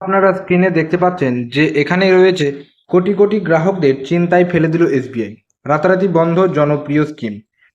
আপনারা স্ক্রিনে দেখতে পাচ্ছেন যে এখানে রয়েছে কোটি কোটি গ্রাহকদের চিন্তায় ফেলে দিল এসবিআই। রাতারাতি বন্ধ জনপ্রিয় স্কিম।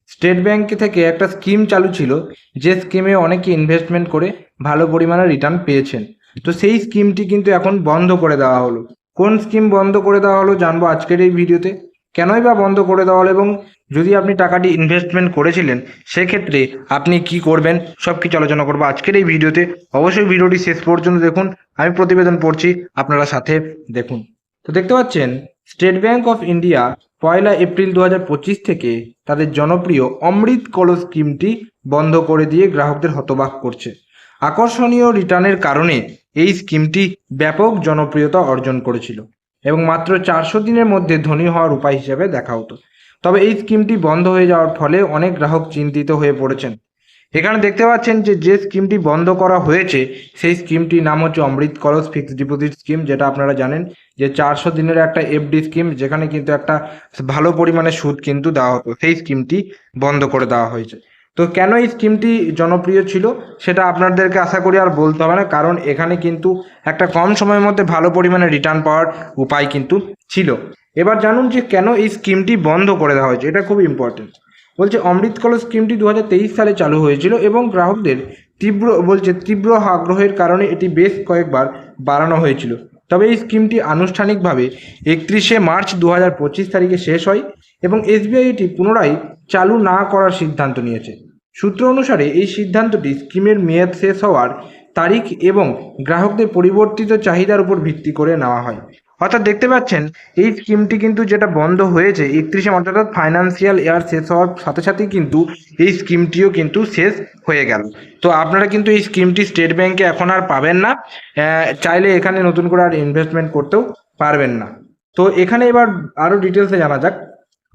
স্টেট ব্যাংক থেকে একটা স্কিম চালু ছিল, যে স্কিমে অনেকে ইনভেস্টমেন্ট করে ভালো পরিমাণে রিটার্ন পেয়েছেন। তো সেই স্কিমটি কিন্তু এখন বন্ধ করে দেওয়া হলো। কোন স্কিম বন্ধ করে দেওয়া হলো জানব আজকের এই ভিডিওতে। কেনই বা বন্ধ করে দেওয়া হলো এবং যদি আপনি টাকাটি ইনভেস্টমেন্ট করেছিলেন, সেক্ষেত্রে আপনি কি করবেন? সব কিছু আলোচনা করব আজকের এই ভিডিওতে। অবশ্যই ভিডিওটি শেষ পর্যন্ত দেখুন। আমি প্রতিবেদন পড়ছি, আপনারা সাথে দেখুন। তো দেখতে পাচ্ছেন স্টেট ব্যাংক অফ ইন্ডিয়া পয়লা এপ্রিল দু হাজার পঁচিশ থেকে তাদের জনপ্রিয় অমৃত কলস স্কিমটি বন্ধ করে দিয়ে গ্রাহকদের হতবাক করছে। আকর্ষণীয় রিটার্নের কারণে এই স্কিমটি ব্যাপক জনপ্রিয়তা অর্জন করেছিল। এবং মাত্র চারশো দিনের মধ্যে ধনী হওয়ার উপায় হিসেবে দেখা হতো। তবে এই স্কিমটি বন্ধ হয়ে যাওয়ার ফলে অনেক গ্রাহক চিন্তিত হয়ে পড়েছেন। এখানে দেখতে পাচ্ছেন যে যে স্কিমটি বন্ধ করা হয়েছে, সেই স্কিমটির নাম হচ্ছে অমৃত কলস ফিক্সড ডিপোজিট স্কিম, যেটা আপনারা জানেন যে চারশো দিনের একটা এফডি স্কিম, যেখানে কিন্তু একটা ভালো পরিমাণে সুদ কিন্তু দেওয়া হতো। সেই স্কিমটি বন্ধ করে দেওয়া হয়েছে। তো কেন এই স্কিমটি জনপ্রিয় ছিল সেটা আপনাদেরকে আশা করি আর বলতে হবে না, কারণ এখানে কিন্তু একটা কম সময়ের মধ্যে ভালো পরিমাণে রিটার্ন পাওয়ার উপায় কিন্তু ছিল। এবার জানুন যে কেন এই স্কিমটি বন্ধ করে দেওয়া হয়েছে, এটা খুব ইম্পর্টেন্ট বলছে, অমৃত কলস স্কিমটি দুহাজার তেইশ সালে চালু হয়েছিল এবং গ্রাহকদের তীব্র, বলছে, তীব্র আগ্রহের কারণে এটি বেশ কয়েকবার বাড়ানো হয়েছিল। তবে এই স্কিমটি আনুষ্ঠানিকভাবে একত্রিশে মার্চ দু হাজার পঁচিশ তারিখে শেষ হয় এবং এসবিআই এটি পুনরায় চালু না করার সিদ্ধান্ত নিয়েছে। সূত্র অনুসারে এই সিদ্ধান্তটি স্কিমের মেয়াদ শেষ হওয়ার তারিখ এবং গ্রাহকদের পরিবর্তিত চাহিদার উপর ভিত্তি করে নেওয়া হয়। অর্থাৎ দেখতে পাচ্ছেন, এই স্কিমটি কিন্তু যেটা বন্ধ হয়েছে, একত্রিশে মার্চ অর্থাৎ ফাইন্যান্সিয়াল ইয়ার শেষ হওয়ার সাথে সাথেই কিন্তু এই স্কিমটিও কিন্তু শেষ হয়ে গেল। তো আপনারা কিন্তু এই স্কিমটি স্টেট ব্যাংকে এখন আর পাবেন না চাইলে এখানে নতুন করে আর ইনভেস্টমেন্ট করতেও পারবেন না। তো এখানে এবার আরও ডিটেলসে জানা যাক।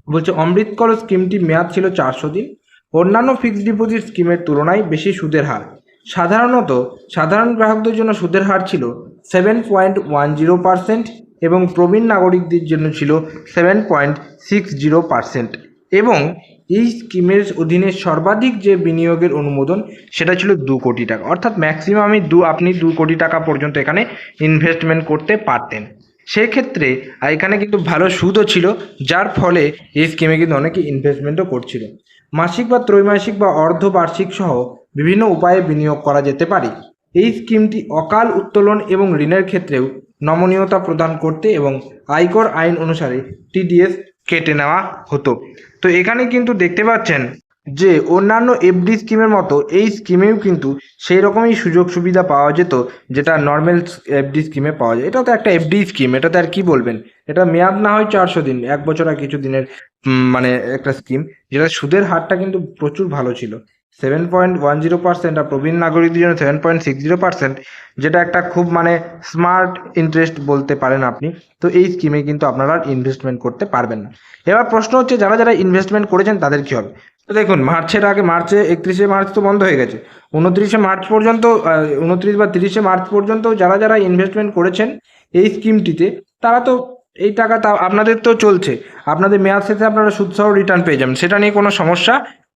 বলছে অমৃত কর স্কিমটি মেয়াদ ছিল চারশো দিন। অন্যান্য ফিক্সড ডিপোজিট স্কিমের তুলনায় বেশি সুদের হার। সাধারণত সাধারণ গ্রাহকদের জন্য সুদের হার ছিল seven point one zero percent এবং প্রবীণ নাগরিকদের জন্য ছিল seven point six zero percent. এবং এই স্কিমের অধীনে সর্বাধিক যে বিনিয়োগের অনুমোদন, সেটা ছিল দু কোটি টাকা। অর্থাৎ ম্যাক্সিমামই দু, আপনি দু কোটি টাকা পর্যন্ত এখানে ইনভেস্টমেন্ট করতে পারতেন। সেক্ষেত্রে এখানে কিন্তু ভালো সুদও ছিল, যার ফলে এই স্কিমে কিন্তু অনেকে ইনভেস্টমেন্টও করছিল। মাসিক বা ত্রৈমাসিক বা অর্ধবার্ষিক সহ বিভিন্ন উপায়ে বিনিয়োগ করা যেতে পারে। এই স্কিমটি অকাল উত্তোলন এবং ঋণের ক্ষেত্রেও নমনীয়তা প্রদান করতে এবং আয়কর আইন অনুসারে টিডিএস কেটে নেওয়া হতো। তো এখানে কিন্তু দেখতে পাচ্ছেন যে অন্যান্য এফডি স্কিমের মতো এই স্কিমেও কিন্তু সেই রকমই সুযোগ সুবিধা পাওয়া যেত যেটা নর্মাল এফডি স্কিমে পাওয়া যায়। এটা তো একটা এফডি স্কিম, এটাতে আর কি বলবেন? এটা মেয়াদ না হয় চারশো দিন, এক বছর আর কিছু দিনের মানে একটা স্কিম, যেটা সুদের হারটা কিন্তু প্রচুর ভালো ছিল। Seven point one zero percent আর প্রবীণ নাগরিকদের জন্য seven point six zero percent যেটা একটা খুব মানে স্মার্ট ইন্টারেস্ট বলতে পারেন আপনি, তো এই স্কিমে কিন্তু আপনারা ইনভেস্টমেন্ট করতে পারবেন না। এবার প্রশ্ন হচ্ছে, যারা যারা ইনভেস্টমেন্ট করেছেন তাদের কী হবে? তো দেখুন, মার্চের আগে, মার্চে একত্রিশে মার্চ তো বন্ধ হয়ে গেছে। উনত্রিশে মার্চ পর্যন্ত উনত্রিশ বা তিরিশে মার্চ পর্যন্ত যারা যারা ইনভেস্টমেন্ট করেছেন এই স্কিমটিতে তারা তো এই টাকা তা, আপনাদের তো চলছে। আপনাদের মেয়াদ শেষে আপনারা সুদসহ রিটার্ন পেয়ে যাবেন। সেটা নিয়ে কোনো সমস্যা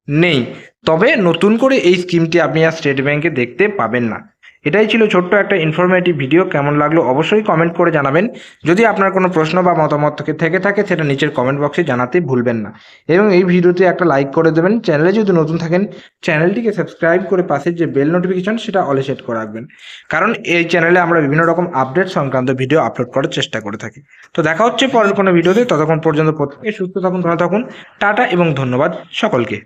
নেই। তবে নতুন করে এই স্কিমটি আপনি আর স্টেট ব্যাংকে দেখতে পাবেন না। এটাই ছিল ছোট্ট একটা ইনফরমেটিভ ভিডিও কেমন লাগল অবশ্যই কমেন্ট করে জানাবেন। যদি আপনার কোনো প্রশ্ন বা মতামত থেকে থেকে সেটা নিচের কমেন্ট বক্সে জানাতে ভুলবেন না। এবং এই ভিডিওতে একটা লাইক করে দেবেন। চ্যানেলে যদি নতুন থাকেন, চ্যানেলটিকে সাবস্ক্রাইব করে পাশের যে বেল নোটিফিকেশন সেটা অলে সেট করে রাখবেন। কারণ এই চ্যানেলে আমরা বিভিন্ন রকম আপডেট সংক্রান্ত ভিডিও আপলোড করার চেষ্টা করে থাকি। তো দেখা হচ্ছে পরের কোনো ভিডিওতে ততক্ষণ পর্যন্ত প্রত্যেকে সুস্থ থাকুন, ভালো থাকুন। টাটা এবং ধন্যবাদ সকলকে।